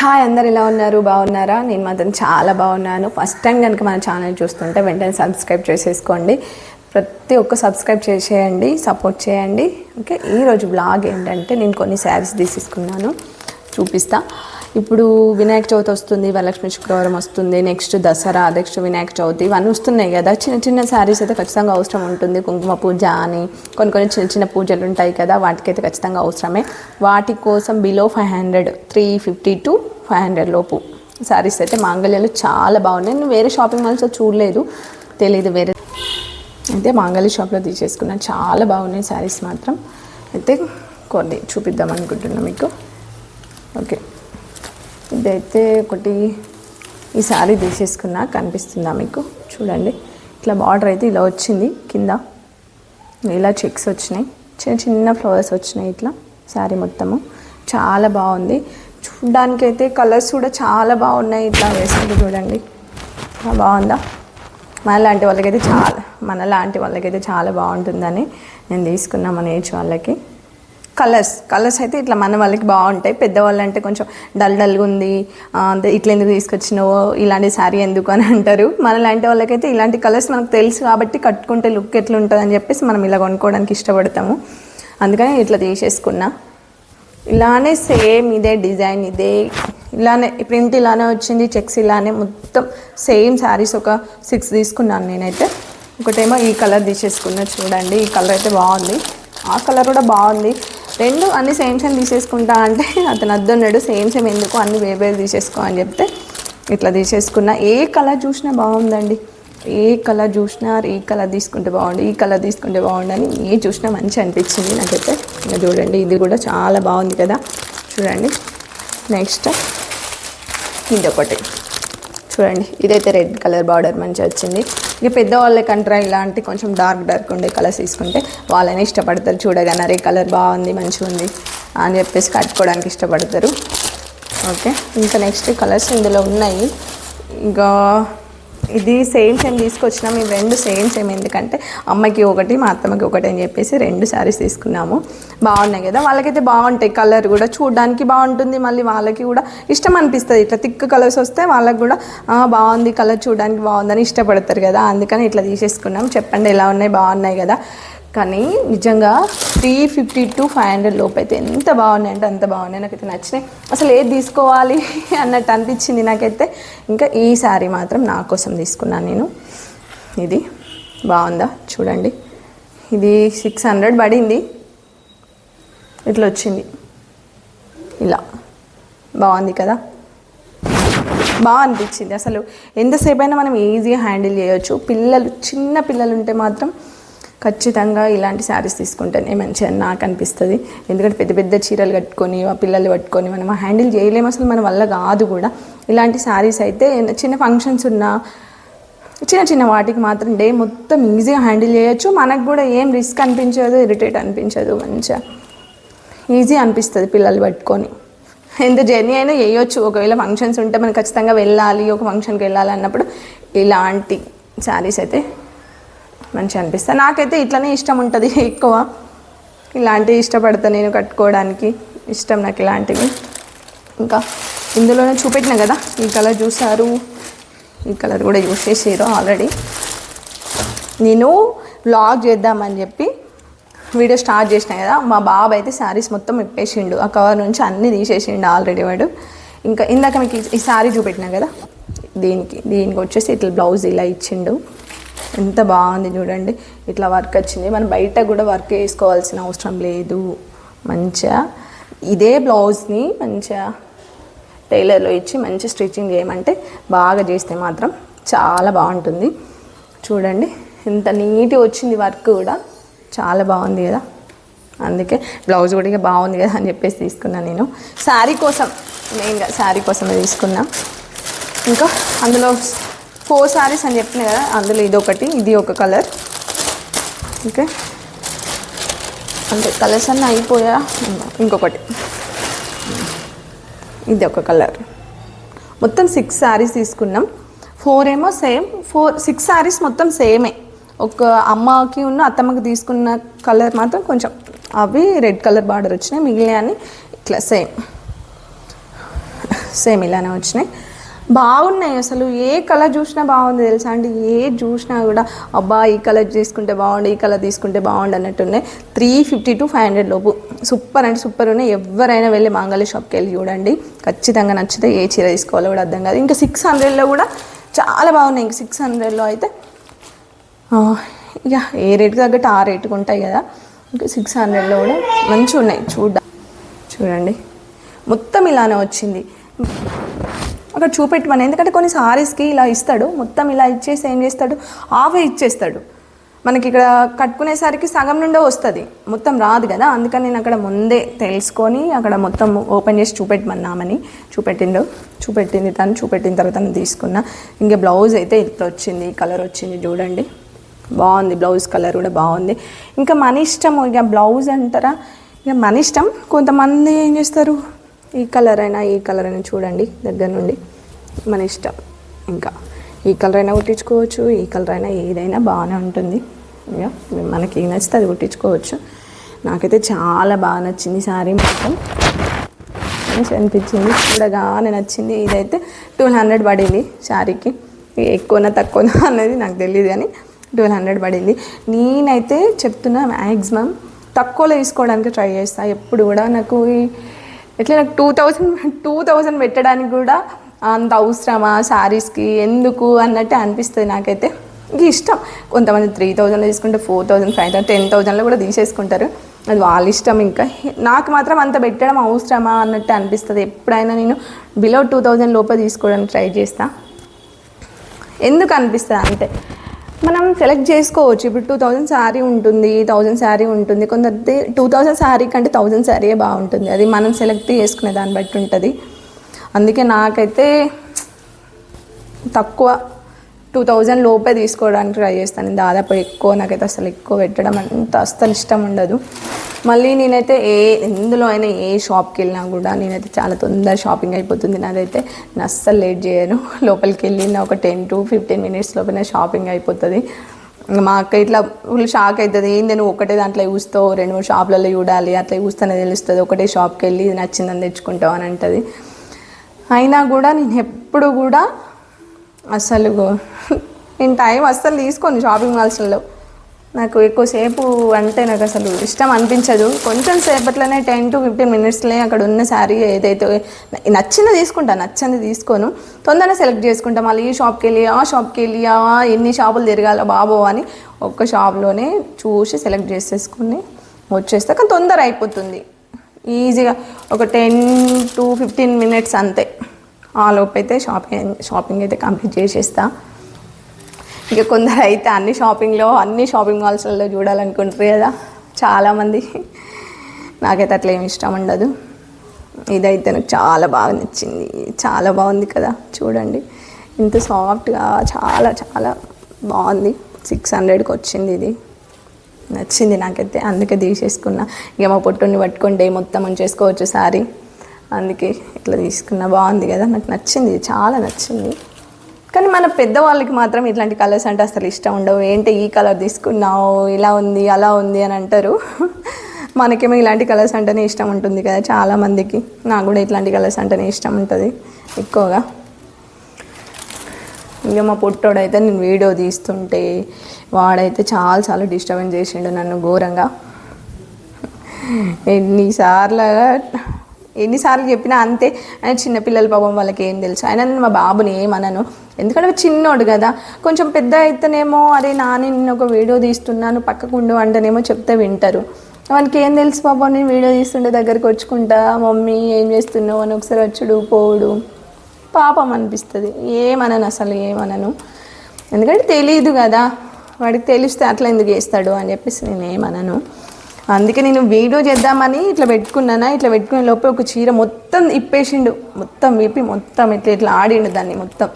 Hi అందరు ఎలా ఉన్నారు? బాగున్నారా? నేను మాత్రం చాలా బాగున్నాను. ఫస్ట్ టైం కనుక మన ఛానల్ చూస్తుంటే వెంటనే సబ్స్క్రైబ్ చేసేసుకోండి. ప్రతి ఒక్క సబ్స్క్రైబ్ చేసేయండి సపోర్ట్ చేయండి. ఓకే ఈరోజు బ్లాగ్ ఏంటంటే నేను కొన్ని శారీస్ తీసుకున్నాను చూపిస్తా. ఇప్పుడు వినాయక చవితి వస్తుంది వరలక్ష్మి శుక్రవారం వస్తుంది నెక్స్ట్ దసరా నెక్స్ట్ వినాయక చవితి ఇవన్నీ వస్తున్నాయి కదా. చిన్న చిన్న శారీస్ అయితే ఖచ్చితంగా అవసరం ఉంటుంది. కుంకుమ పూజ అని కొన్ని కొన్ని చిన్న చిన్న పూజలు ఉంటాయి కదా వాటికైతే ఖచ్చితంగా అవసరమే. వాటి కోసం below five hundred three fifty to five hundred లోపు శారీస్ అయితే మాంగళ్యాలు చాలా బాగున్నాయి. నేను వేరే షాపింగ్ మాల్స్లో చూడలేదు. తెలియదు వేరే. అయితే మాంగళ్య షాప్లో తీసేసుకున్నాను చాలా బాగున్నాయి శారీస్ మాత్రం. అయితే కొన్ని చూపిద్దాం అనుకుంటున్నాను మీకు. ఓకే ఇదైతే ఒకటి ఈ శారీ తీసేసుకున్నా కనిపిస్తుందా మీకు? చూడండి. ఇట్లా బార్డర్ అయితే ఇలా వచ్చింది కింద. ఇలా చెక్స్ వచ్చినాయి. చిన్న చిన్న ఫ్లవర్స్ వచ్చినాయి ఇట్లా శారీ మొత్తము. చాలా బాగుంది. చూడ్డానికైతే కలర్స్ కూడా చాలా బాగున్నాయి ఇట్లా వేసుకుంటూ చూడండి. చాలా బాగుందా? మన లాంటి వాళ్ళకైతే చాలా మన లాంటి వాళ్ళకైతే చాలా బాగుంటుందని నేను తీసుకున్నాము మన ఏజ్ వాళ్ళకి. కలర్స్ కలర్స్ అయితే ఇట్లా మన వాళ్ళకి బాగుంటాయి. పెద్దవాళ్ళు అంటే కొంచెం డల్ డల్గా ఉంది. ఇట్లా ఎందుకు తీసుకొచ్చినవో? ఇలాంటి శారీ ఎందుకు అని అంటారు. మన లాంటి వాళ్ళకైతే ఇలాంటి కలర్స్ మనకు తెలుసు కాబట్టి కట్టుకుంటే లుక్ ఎట్లా ఉంటుంది అని చెప్పేసి మనం ఇలా కొనుక్కోవడానికి ఇష్టపడతాము. అందుకని ఇట్లా తీసేసుకున్నా. ఇలానే సేమ్ ఇదే డిజైన్ ఇదే ఇలానే ప్రింట్ ఇలానే వచ్చింది చెక్స్ ఇలానే మొత్తం సేమ్ శారీస్ ఒక సిక్స్ తీసుకున్నాను నేనైతే. ఒకటేమో ఈ కలర్ తీసేసుకున్నా చూడండి. ఈ కలర్ అయితే బాగుంది. ఆ కలర్ కూడా బాగుంది. రెండు అన్ని సేమ్ సేమ్ తీసేసుకుంటా అంటే అతను అద్దన్నాడు సేమ్ సేమ్ ఎందుకు? అన్ని వేరు వేరు తీసేసుకో అని చెప్తే ఇట్లా తీసేసుకున్నా. ఏ కలర్ చూసినా బాగుందండి. ఏ కలర్ చూసినా ఈ కలర్ తీసుకుంటే బాగుండు ఈ కలర్ తీసుకుంటే బాగుండని ఏ చూసినా మంచి అనిపించింది నాకైతే ఇంకా చూడండి ఇది కూడా చాలా బాగుంది కదా. చూడండి. నెక్స్ట్ ఇది ఒకటి చూడండి ఇదైతే రెడ్ కలర్ బార్డర్ మంచిగా వచ్చింది. ఇక పెద్దవాళ్ళకంటారా ఇలాంటి కొంచెం డార్క్ డార్క్ ఉండే కలర్స్ తీసుకుంటే వాళ్ళని ఇష్టపడతారు. చూడగానే అరే కలర్ బాగుంది మంచిగా ఉంది అని చెప్పేసి కట్టుకోవడానికి ఇష్టపడతారు. ఓకే ఇంకా నెక్స్ట్ కలర్స్ ఇందులో ఉన్నాయి. ఇంకా ఇది సేమ్ సేమ్ తీసుకొచ్చినాం. ఇవి రెండు సేమ్ సేమ్ ఎందుకంటే అమ్మకి ఒకటి మా అత్తమ్మకి ఒకటి అని చెప్పేసి రెండు శారీస్ తీసుకున్నాము. బాగున్నాయి కదా? వాళ్ళకైతే బాగుంటాయి. కలర్ కూడా చూడడానికి బాగుంటుంది. మళ్ళీ వాళ్ళకి కూడా ఇష్టం అనిపిస్తుంది. ఇట్లా థిక్ కలర్స్ వస్తే వాళ్ళకి కూడా బాగుంది. కలర్ చూడడానికి బాగుందని ఇష్టపడతారు కదా? అందుకని ఇట్లా తీసేసుకున్నాం. చెప్పండి ఎలా ఉన్నాయి? బాగున్నాయి కదా? కానీ నిజంగా three fifty to five hundred లోపు అయితే ఎంత బాగున్నాయి అంటే అంత బాగున్నాయి. నాకైతే నచ్చినాయి. అసలు ఏది తీసుకోవాలి అన్నట్టు అనిపించింది నాకైతే. ఇంకా ఈ శారీ మాత్రం నా కోసం తీసుకున్నాను నేను. ఇది బాగుందా? చూడండి. ఇది సిక్స్ హండ్రెడ్ పడింది. ఇట్లా వచ్చింది. ఇలా. బాగుంది కదా? బాగా అనిపించింది. అసలు ఎంతసేపు అయినా మనం ఈజీగా హ్యాండిల్ చేయొచ్చు. పిల్లలు చిన్న పిల్లలు ఉంటే మాత్రం ఖచ్చితంగా ఇలాంటి శారీస్ తీసుకుంటేనే మంచిగా నాకు అనిపిస్తుంది. ఎందుకంటే పెద్ద పెద్ద చీరలు కట్టుకొని ఆ పిల్లలు పట్టుకొని మనం హ్యాండిల్ చేయలేము అసలు మన వల్ల కాదు కూడా. ఇలాంటి శారీస్ అయితే చిన్న ఫంక్షన్స్ ఉన్నా చిన్న చిన్న వాటికి మాత్రం డే మొత్తం ఈజీగా హ్యాండిల్ చేయొచ్చు. మనకు కూడా ఏం రిస్క్ అనిపించదు ఇరిటేట్ అనిపించదు మంచిగా. ఈజీ అనిపిస్తుంది పిల్లలు పట్టుకొని. ఎంత జర్నీ అయినా చేయొచ్చు. ఒకవేళ ఫంక్షన్స్ ఉంటే మనం ఖచ్చితంగా వెళ్ళాలి ఒక ఫంక్షన్కి వెళ్ళాలి అన్నప్పుడు ఇలాంటి శారీస్ అయితే మంచిగా అనిపిస్తుంది నాకైతే ఇట్లనే ఇష్టం ఉంటుంది ఎక్కువ. ఇలాంటివి ఇష్టపడతా నేను కట్టుకోవడానికి. ఇష్టం నాకు ఇలాంటివి. ఇంకా ఇందులోనే చూపెట్టిన కదా ఈ కలర్ చూసారు ఈ కలర్ కూడా యూస్ చేసారు ఆల్రెడీ. నేను వ్లాగ్ చేద్దామని చెప్పి వీడియో స్టార్ట్ చేసిన కదా మా బాబు అయితే శారీస్ మొత్తం ఇప్పేసిండు. ఆ కవర్ నుంచి అన్నీ తీసేసిండు ఆల్రెడీ వాడు. ఇంకా ఇందాక మీకు ఈ- ఈ శారీ చూపెట్టినా కదా దీనికి దీనికి వచ్చేసి ఇట్లా బ్లౌజ్ ఇలా ఇచ్చిండు. ఎంత బాగుంది చూడండి. ఇట్లా వర్క్ వచ్చింది. మనం బయట కూడా వర్క్ వేసుకోవాల్సిన అవసరం లేదు. మంచిగా ఇదే బ్లౌజ్ని మంచిగా టైలర్లో ఇచ్చి మంచి స్టిచ్చింగ్ చేయమంటే బాగా చేస్తే మాత్రం చాలా బాగుంటుంది. చూడండి. ఎంత నీట్గా వచ్చింది వర్క్ కూడా. చాలా బాగుంది కదా. అందుకే బ్లౌజ్ కూడా ఇక బాగుంది కదా అని చెప్పేసి తీసుకున్నాను నేను. శారీ కోసం మెయిన్గా శారీ కోసమే తీసుకున్నా. ఇంకా అందులో ఫోర్ శారీస్ అని చెప్పిన కదా అందులో ఇది ఒకటి ఇది ఒక కలర్ ఓకే అంటే కలర్స్ అన్నీ అయిపోయా? ఇంకొకటి. ఇది ఒక కలర్ మొత్తం సిక్స్ శారీస్ తీసుకున్నాం. ఫోర్ ఏమో సేమ్ ఫోర్ సిక్స్ శారీస్ మొత్తం సేమే ఒక అమ్మకి ఉన్న అత్తమ్మకి తీసుకున్న కలర్ మాత్రం కొంచెం అవి రెడ్ కలర్ బార్డర్ వచ్చినాయి మిగిలిన ఇట్లా సేమ్ సేమ్ ఇలానే వచ్చినాయి. బాగున్నాయి అసలు. ఏ కలర్ చూసినా బాగుంది తెలుసా అండి? ఏ చూసినా కూడా అబ్బా ఈ కలర్ తీసుకుంటే బాగుండు ఈ కలర్ తీసుకుంటే బాగుండు అన్నట్టున్నాయి. Three fifty to five hundred లోపు. సూపర్ అంటే సూపర్ ఉన్నాయి. ఎవరైనా వెళ్ళి మాంగళ్య షాప్కి వెళ్ళి చూడండి. ఖచ్చితంగా నచ్చితే ఏ చీర తీసుకోవాలో కూడా అర్థం కాదు. ఇంకా సిక్స్ హండ్రెడ్లో కూడా చాలా బాగున్నాయి. ఇంక సిక్స్ హండ్రెడ్లో అయితే ఇక ఏ రేటుకి తగ్గట్టు ఆ రేటుకి ఉంటాయి కదా. ఇంకా సిక్స్ హండ్రెడ్లో కూడా మంచిగా ఉన్నాయి చూడ చూడండి. మొత్తం ఇలానే వచ్చింది. అక్కడ చూపెట్టమని. ఎందుకంటే కొన్ని సారీస్కి ఇలా ఇస్తాడు. మొత్తం ఇలా ఇచ్చేసి ఏం చేస్తాడు? హాఫే ఇచ్చేస్తాడు. మనకి ఇక్కడ కట్టుకునేసరికి సగం నుండే వస్తుంది. మొత్తం రాదు కదా. అందుకని నేను అక్కడ ముందే తెలుసుకొని అక్కడ మొత్తం ఓపెన్ చేసి చూపెట్టమన్నామని. చూపెట్టిండు. చూపెట్టింది తను. చూపెట్టిన తర్వాత నేను తీసుకున్నా. ఇంకా బ్లౌజ్ అయితే ఇట్లా వచ్చింది. కలర్ వచ్చింది చూడండి. బాగుంది. బ్లౌజ్ కలర్ కూడా బాగుంది. ఇంకా మన ఇష్టం. ఇక బ్లౌజ్ అంటారా? ఇక మన ఇష్టం. కొంతమంది ఏం చేస్తారు? ఈ కలర్ అయినా ఈ కలర్ అయినా చూడండి దగ్గర నుండి. మన ఇష్టం. ఇంకా ఈ కలర్ అయినా కుట్టించుకోవచ్చు ఈ కలర్ అయినా ఏదైనా బాగానే ఉంటుంది. ఇక మనకి ఏం నచ్చితే అది కుట్టించుకోవచ్చు నాకైతే చాలా బాగా నచ్చింది శారీ మొత్తం మంచి అనిపించింది. చూడగానే నచ్చింది. ఇదైతే ట్వెల్వ్ హండ్రెడ్ పడింది శారీకి. ఎక్కువనా తక్కువనా అనేది నాకు తెలియదు కానీ ట్వెల్వ్ హండ్రెడ్ పడింది. నేనైతే చెప్తున్నా మ్యాక్సిమం తక్కువలో తీసుకోవడానికి ట్రై చేస్తాను ఎప్పుడు కూడా నాకు ఈ- ఎట్లా నాకు టూ థౌజండ్ టూ థౌజండ్ పెట్టడానికి కూడా అంత అవసరమా శారీస్కి? ఎందుకు? అన్నట్టు అనిపిస్తుంది నాకైతే. ఇంక ఇష్టం. కొంతమంది త్రీ థౌజండ్లో తీసుకుంటే four thousand five thousand ten థౌజండ్లో కూడా తీసేసుకుంటారు. అది వాళ్ళ ఇష్టం ఇంకా. నాకు మాత్రం అంత పెట్టడం అవసరమా అన్నట్టు అనిపిస్తుంది. ఎప్పుడైనా నేను బిలో టూ థౌజండ్ లోపల తీసుకోవడానికి ట్రై చేస్తాను ఎందుకు అనిపిస్తుంది అంటే మనం సెలెక్ట్ చేసుకోవచ్చు. ఇప్పుడు టూ థౌజండ్ శారీ ఉంటుంది థౌజండ్ శారీ ఉంటుంది. కొందరి టూ థౌజండ్ శారీ కంటే థౌజండ్ శారీయే బాగుంటుంది. అది మనం సెలెక్ట్ చేసుకునే దాన్ని బట్టి ఉంటుంది. అందుకే నాకైతే తక్కువ టూ థౌజండ్ లోపే తీసుకోవడానికి ట్రై చేస్తాను. దాదాపు ఎక్కువ నాకైతే అసలు ఎక్కువ పెట్టడం అంత అస్సలు ఇష్టం ఉండదు. మళ్ళీ నేనైతే ఏ ఎందులో అయినా ఏ షాప్కి వెళ్ళినా కూడా నేనైతే చాలా తొందర షాపింగ్ అయిపోతుంది. నాదైతే నేను అస్సలు లేట్ చేయను. లోపలికి వెళ్ళిన ఒక టెన్ టు ఫిఫ్టీన్ మినిట్స్ లోపల షాపింగ్ అయిపోతుంది. మాకు మా అక్క ఇట్లా ఫుల్ షాక్ అవుతుంది ఏంది నువ్వు ఒకటే దాంట్లో చూస్తావు? రెండు మూడు షాపులలో చూడాలి. అట్లా చూస్తేనే తెలుస్తుంది. ఒకటే షాప్కి వెళ్ళి నచ్చిందని తెచ్చుకుంటావు అని అంటుంది. అయినా కూడా నేను ఎప్పుడు కూడా అసలు నేను టైం అస్సలు తీసుకోను షాపింగ్ మాల్స్లో నాకు ఎక్కువసేపు అంటే నాకు అసలు ఇష్టం అనిపించదు. కొంచెం సేపట్లోనే టెన్ టు ఫిఫ్టీన్ మినిట్స్లో అక్కడ ఉన్న శారీ ఏదైతే నచ్చింది తీసుకుంటా నచ్చింది తీసుకోను. తొందరగా సెలెక్ట్ చేసుకుంటా. మళ్ళీ ఈ షాప్కి వెళ్ళి ఆ షాప్కి వెళ్ళి ఆ ఎన్ని షాపులు తిరగాల బాబో అని ఒక్క షాప్లోనే చూసి సెలెక్ట్ చేసేసుకుని వచ్చేస్తే. కానీ తొందర అయిపోతుంది. ఈజీగా ఒక టెన్ టు ఫిఫ్టీన్ మినిట్స్ అంతే. ఆ లోపు అయితే షాపింగ్ షాపింగ్ అయితే కంప్లీట్ చేసేస్తా. ఇక కొందరు అయితే అన్ని షాపింగ్లో అన్ని షాపింగ్ మాల్స్లలో చూడాలనుకుంటారు కదా. చాలామంది నాకైతే అట్లా ఏమి ఇష్టం ఉండదు. ఇదైతే నాకు చాలా బాగా నచ్చింది. చాలా బాగుంది కదా చూడండి. ఇంత సాఫ్ట్గా చాలా చాలా బాగుంది. సిక్స్ హండ్రెడ్కి వచ్చింది ఇది. నచ్చింది నాకైతే అందుకే తీసేసుకున్నా. ఇక మా పొట్టుని పట్టుకుంటే మొత్తం ఉంచేసుకోవచ్చు సారీ. అందుకే ఇట్లా తీసుకున్నా. బాగుంది కదా? నాకు నచ్చింది. చాలా నచ్చింది. కానీ మన పెద్దవాళ్ళకి మాత్రం ఇట్లాంటి కలర్స్ అంటే అసలు ఇష్టం ఉండవు. ఏంటి ఈ కలర్ తీసుకున్నావు? ఇలా ఉంది అలా ఉంది అని అంటారు. మనకేమో ఇలాంటి కలర్స్ అంటేనే ఇష్టం ఉంటుంది కదా చాలా మందికి నాకు కూడా ఇట్లాంటి కలర్స్ అంటేనే ఇష్టం ఉంటుంది ఎక్కువగా. ఇక మా పుట్టోడైతే నేను వీడియో తీస్తుంటే వాడైతే చాలా చాలా డిస్టర్బెన్స్ చేసిండు నన్ను ఘోరంగా. ఎన్నిసార్లు ఎన్నిసార్లు చెప్పినా అంతే. ఆయన చిన్నపిల్లల పాపం వాళ్ళకి ఏం తెలుసు. ఆయన మా బాబుని ఏమనను? ఎందుకంటే చిన్నోడు కదా. కొంచెం పెద్ద అయితేనేమో అరే నాని నేను ఒక వీడియో తీస్తున్నాను పక్కకుండు అంటేనేమో చెప్తే వింటారు. వానికి ఏం తెలుసు పాపం నేను వీడియో తీస్తుంటే దగ్గరకు వచ్చుకుంటా మమ్మీ ఏం చేస్తున్నావు? అని ఒకసారి వచ్చుడు పోవుడు. పాపం అనిపిస్తుంది. ఏమనను అసలు ఏమనను. ఎందుకంటే తెలియదు కదా. వాడికి తెలిస్తే అట్లా ఎందుకు చేస్తాడు అని చెప్పేసి నేను ఏమనను. అందుకే నేను వీడియో చేద్దామని ఇట్లా పెట్టుకున్నానా ఇట్లా పెట్టుకునే లోపల ఒక చీర మొత్తం ఇప్పేసిండు. మొత్తం విప్పి మొత్తం ఇట్లా ఇట్లా ఆడిండు దాన్ని మొత్తం.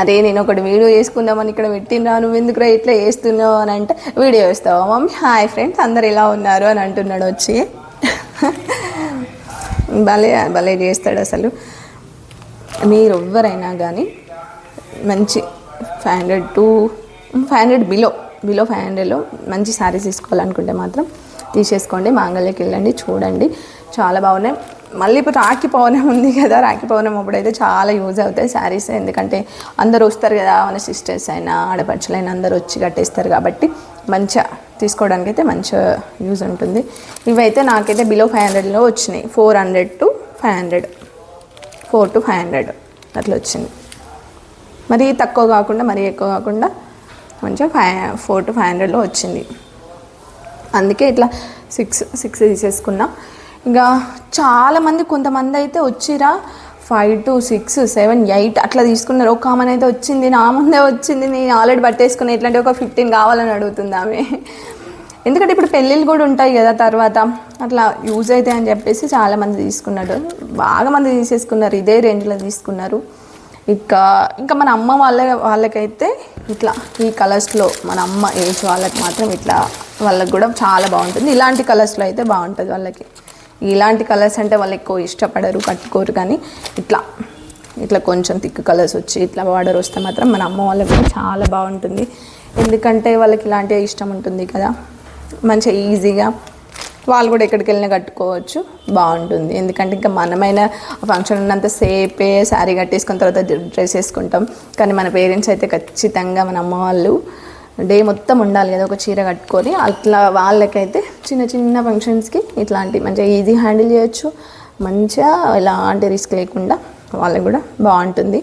అరే నేను ఒకటి వీడియో చేసుకుందామని ఇక్కడ పెట్టినా నువ్వు ఎందుకురా ఇట్లా వేస్తున్నావు అని అంటే వీడియో వేస్తావా మమ్మీ హాయ్ ఫ్రెండ్స్ అందరు ఇలా ఉన్నారు అని అంటున్నాడు వచ్చి. భలే భలే చేస్తాడు అసలు. మీరు ఎవ్వరైనా కానీ మంచి five hundred to five hundred below. Below five హండ్రెడ్లో మంచి శారీస్ తీసుకోవాలనుకుంటే మాత్రం తీసేసుకోండి. మాంగళ్యకి వెళ్ళండి చూడండి. చాలా బాగున్నాయి. మళ్ళీ ఇప్పుడు రాఖీ పౌర్ణమి ఉంది కదా రాఖీ పౌర్ణమి అప్పుడైతే చాలా యూజ్ అవుతాయి శారీస్. ఎందుకంటే అందరూ వస్తారు కదా మన సిస్టర్స్ అయినా ఆడపడుచులైనా అందరూ వచ్చి కట్టేస్తారు కాబట్టి మంచిగా తీసుకోవడానికి అయితే మంచిగా యూజ్ ఉంటుంది. ఇవైతే నాకైతే బిలో ఫైవ్ హండ్రెడ్లో వచ్చినాయి. Four hundred to five hundred. Four to five hundred అట్లా వచ్చింది. మరీ తక్కువ కాకుండా మరీ ఎక్కువ కాకుండా మంచిగా ఫైవ్ ఫోర్ టు ఫైవ్ హండ్రెడ్లో వచ్చింది. అందుకే ఇట్లా సిక్స్ సిక్స్ తీసేసుకున్నా. ఇంకా చాలామంది కొంతమంది అయితే వచ్చిరా five to six seven eight అట్లా తీసుకున్నారు. ఒక ఆమె అయితే వచ్చింది నా ముందే వచ్చింది నేను ఆల్రెడీ పట్టేసుకుని ఇట్లాంటి ఒక ఫిఫ్టీన్ కావాలని అడుగుతుంది ఆమె. ఎందుకంటే ఇప్పుడు పెళ్ళిళ్ళు కూడా ఉంటాయి కదా తర్వాత అట్లా యూజ్ అవుతాయి అని చెప్పేసి చాలామంది తీసుకున్నారు. బాగా మంది తీసేసుకున్నారు ఇదే రేంజ్లో తీసుకున్నారు. ఇంకా ఇంకా మన అమ్మ వాళ్ళ వాళ్ళకైతే ఇట్లా ఈ కలర్స్లో మన అమ్మ ఏజ్ వాళ్ళకి మాత్రం ఇట్లా వాళ్ళకి కూడా చాలా బాగుంటుంది. ఇలాంటి కలర్స్లో అయితే బాగుంటుంది వాళ్ళకి. ఇలాంటి కలర్స్ అంటే వాళ్ళు ఎక్కువ ఇష్టపడరు కట్టుకోరు కానీ ఇట్లా ఇట్లా కొంచెం థిక్ కలర్స్ వచ్చి ఇట్లా బార్డర్ వస్తే మాత్రం మన అమ్మ వాళ్ళకి కూడా చాలా బాగుంటుంది. ఎందుకంటే వాళ్ళకి ఇలాంటివి ఇష్టం ఉంటుంది కదా. మంచిగా ఈజీగా వాళ్ళు కూడా ఎక్కడికి వెళ్ళినా కట్టుకోవచ్చు. బాగుంటుంది. ఎందుకంటే ఇంకా మనమైన ఫంక్షన్ ఉన్నంత సేపే శారీ కట్టేసుకున్న తర్వాత డ్రెస్ వేసుకుంటాం. కానీ మన పేరెంట్స్ అయితే ఖచ్చితంగా మన అమ్మ వాళ్ళు డే మొత్తం ఉండాలి కదా ఒక చీర కట్టుకొని. అట్లా వాళ్ళకైతే చిన్న చిన్న ఫంక్షన్స్కి ఇట్లాంటి మంచిగా ఈజీ హ్యాండిల్ చేయొచ్చు. మంచిగా ఎలాంటి రిస్క్ లేకుండా వాళ్ళకి కూడా బాగుంటుంది.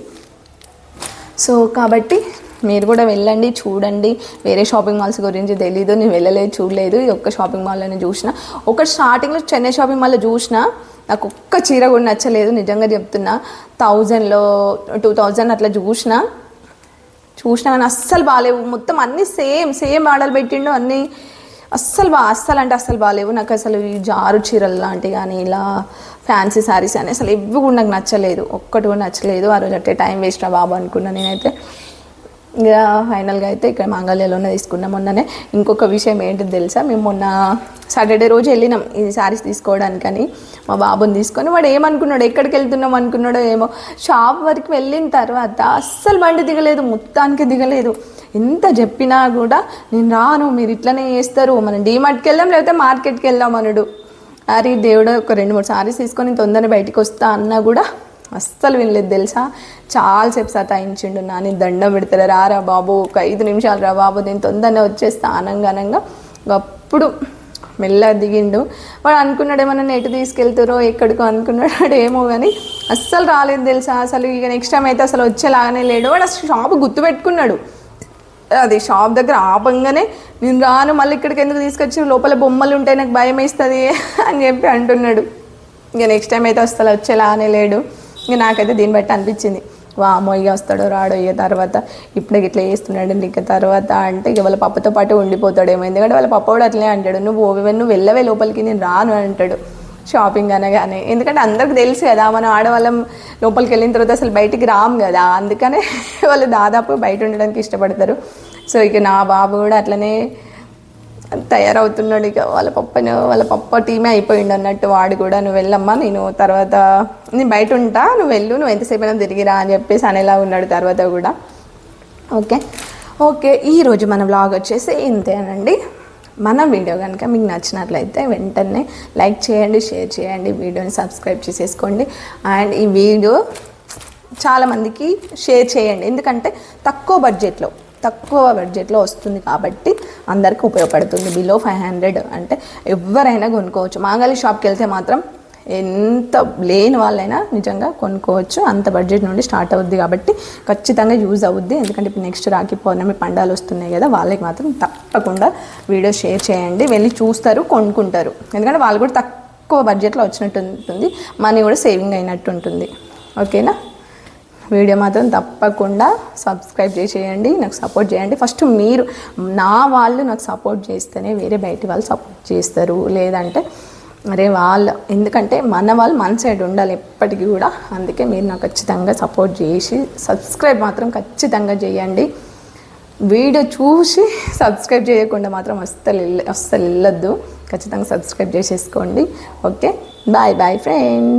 సో కాబట్టి మీరు కూడా వెళ్ళండి చూడండి. వేరే షాపింగ్ మాల్స్ గురించి తెలీదు నేను వెళ్ళలేదు చూడలేదు. ఈ ఒక్క షాపింగ్ మాల్లోనే చూసిన. ఒక స్టార్టింగ్లో చెన్నై షాపింగ్ మాల్లో చూసిన. నాకు ఒక్క చీర కూడా నచ్చలేదు నిజంగా చెప్తున్నా. థౌజండ్లో టూ థౌజండ్ అట్లా చూసిన. చూసినా కానీ అస్సలు బాగాలేవు. మొత్తం అన్నీ సేమ్ సేమ్ ఆర్డర్ పెట్టిండు అన్నీ అస్సలు బా అస్సలు అంటే అస్సలు బాగాలేవు. నాకు అసలు ఈ జారు చీరలు లాంటివి కానీ ఇలా ఫ్యాన్సీ శారీస్ అని అసలు ఇవి కూడా నాకు నచ్చలేదు. ఒక్కటి కూడా నచ్చలేదు. ఆ రోజు అట్టే టైం వేస్ట్ రా బాబు అనుకున్నా నేనైతే. ఇక ఫైనల్గా అయితే ఇక్కడ మాంగళ్యలోనే తీసుకున్నాం. మొన్ననే ఇంకొక విషయం ఏంటిది తెలుసా? మేము మొన్న సాటర్డే రోజు వెళ్ళినాం ఈ శారీస్ తీసుకోవడానికని. మా బాబుని తీసుకొని వాడు ఏమనుకున్నాడు ఎక్కడికి వెళ్తున్నాం అనుకున్నాడో ఏమో. షాప్ వరకు వెళ్ళిన తర్వాత అస్సలు బండి దిగలేదు మొత్తానికి దిగలేదు. ఎంత చెప్పినా కూడా నేను రాను మీరు ఇట్లనే చేస్తారు. మనం డీమార్ట్కి వెళ్దాం లేకపోతే మార్కెట్కి వెళ్దాం అనుడు. అరే దేవుడు ఒక రెండు మూడు సారీస్ తీసుకొని తొందరగా బయటకు వస్తా అన్నా కూడా అస్సలు వినలేదు తెలుసా? చాలాసేపు సతాయించిండు నాని దండం పెడతారా రారా బాబు ఒక ఐదు నిమిషాలు రా బాబు నేను తొందరగా వచ్చేస్తా అనంగానంగా అప్పుడు మెల్లగా దిగిండు. వాడు అనుకున్నాడు ఏమన్నా ఎటు తీసుకెళ్తారో ఎక్కడికో అనుకున్నాడు ఏమో కానీ అస్సలు రాలేదు తెలుసా? అసలు ఇక నెక్స్ట్ టైం అయితే అసలు వచ్చేలాగానే లేడు. వాడు అసలు షాప్ గుర్తు పెట్టుకున్నాడు. అది షాప్ దగ్గర ఆపంగానే నేను రాను మళ్ళీ ఇక్కడికి ఎందుకు తీసుకొచ్చి? లోపల బొమ్మలు ఉంటాయి నాకు భయం వేస్తుంది అని చెప్పి అంటున్నాడు. ఇక నెక్స్ట్ టైం అయితే అసలు వచ్చేలానే లేడు. ఇక నాకైతే దీన్ని బట్టి అనిపించింది. వామో ఇక వస్తాడో రాడో ఇక తర్వాత ఇప్పుడు ఇట్లా చేస్తున్నాడు ఇక తర్వాత అంటే ఇక వాళ్ళ పప్పతో పాటు ఉండిపోతాడేమో ఎందుకంటే వాళ్ళ పప్ప కూడా అట్లే అంటాడు నువ్వు ఓవే నువ్వు వెళ్ళవే లోపలికి నేను రాను అని అంటాడు. షాపింగ్ అనగానే. ఎందుకంటే అందరికి తెలుసు కదా మనం ఆడవాళ్ళం లోపలికి వెళ్ళిన తర్వాత అసలు బయటికి రాము కదా. అందుకనే వాళ్ళు దాదాపు బయట ఉండడానికి ఇష్టపడతారు. సో ఇక నా బాబు కూడా అట్లనే తయారవుతున్నాడు ఇక. వాళ్ళ పప్పను వాళ్ళ పప్ప టీమే అయిపోయిండు అన్నట్టు వాడు కూడా. నువ్వు వెళ్ళమ్మా నేను తర్వాత నేను బయట ఉంటా నువ్వు వెళ్ళు నువ్వు ఎంతసేపు అయినా తిరిగిరా అని చెప్పేసి అనేలా ఉన్నాడు తర్వాత కూడా. ఓకే. ఓకే ఈరోజు మన వ్లాగ్ వచ్చేసి ఇంతేనండి. మన వీడియో కనుక మీకు నచ్చినట్లయితే వెంటనే లైక్ చేయండి షేర్ చేయండి వీడియోని సబ్స్క్రైబ్ చేసేసుకోండి. అండ్ ఈ వీడియో చాలామందికి షేర్ చేయండి. ఎందుకంటే తక్కువ బడ్జెట్లో తక్కువ బడ్జెట్లో వస్తుంది కాబట్టి అందరికీ ఉపయోగపడుతుంది. బిలో ఫైవ్ హండ్రెడ్ అంటే ఎవరైనా కొనుక్కోవచ్చు. మాంగళి షాప్కి వెళ్తే మాత్రం ఎంత లేని వాళ్ళైనా నిజంగా కొనుక్కోవచ్చు. అంత బడ్జెట్ నుండి స్టార్ట్ అవుద్ది కాబట్టి ఖచ్చితంగా యూజ్ అవుద్ది. ఎందుకంటే ఇప్పుడు నెక్స్ట్ రాఖీ పౌర్ణమి పండాలు వస్తున్నాయి కదా వాళ్ళకి మాత్రం తప్పకుండా వీడియో షేర్ చేయండి. వెళ్ళి చూస్తారు కొనుక్కుంటారు. ఎందుకంటే వాళ్ళు కూడా తక్కువ బడ్జెట్లో వచ్చినట్టు ఉంటుంది. మనీ కూడా సేవింగ్ అయినట్టు ఉంటుంది. ఓకేనా వీడియో మాత్రం తప్పకుండా సబ్స్క్రైబ్ చేసేయండి నాకు సపోర్ట్ చేయండి. ఫస్ట్ మీరు నా వాళ్ళు నాకు సపోర్ట్ చేస్తేనే వేరే బయటి వాళ్ళు సపోర్ట్ చేస్తారు. లేదంటే అరే వాళ్ళు ఎందుకంటే మన వాళ్ళు మన సైడ్ ఉండాలి ఎప్పటికీ కూడా. అందుకే మీరు నాకు ఖచ్చితంగా సపోర్ట్ చేసి సబ్స్క్రైబ్ మాత్రం ఖచ్చితంగా చేయండి. వీడియో చూసి సబ్స్క్రైబ్ చేయకుండా మాత్రం అస్సలు వెళ్ళ అస్సలు వెళ్ళొద్దు ఖచ్చితంగా సబ్స్క్రైబ్ చేసేసుకోండి. Okay bye bye friends.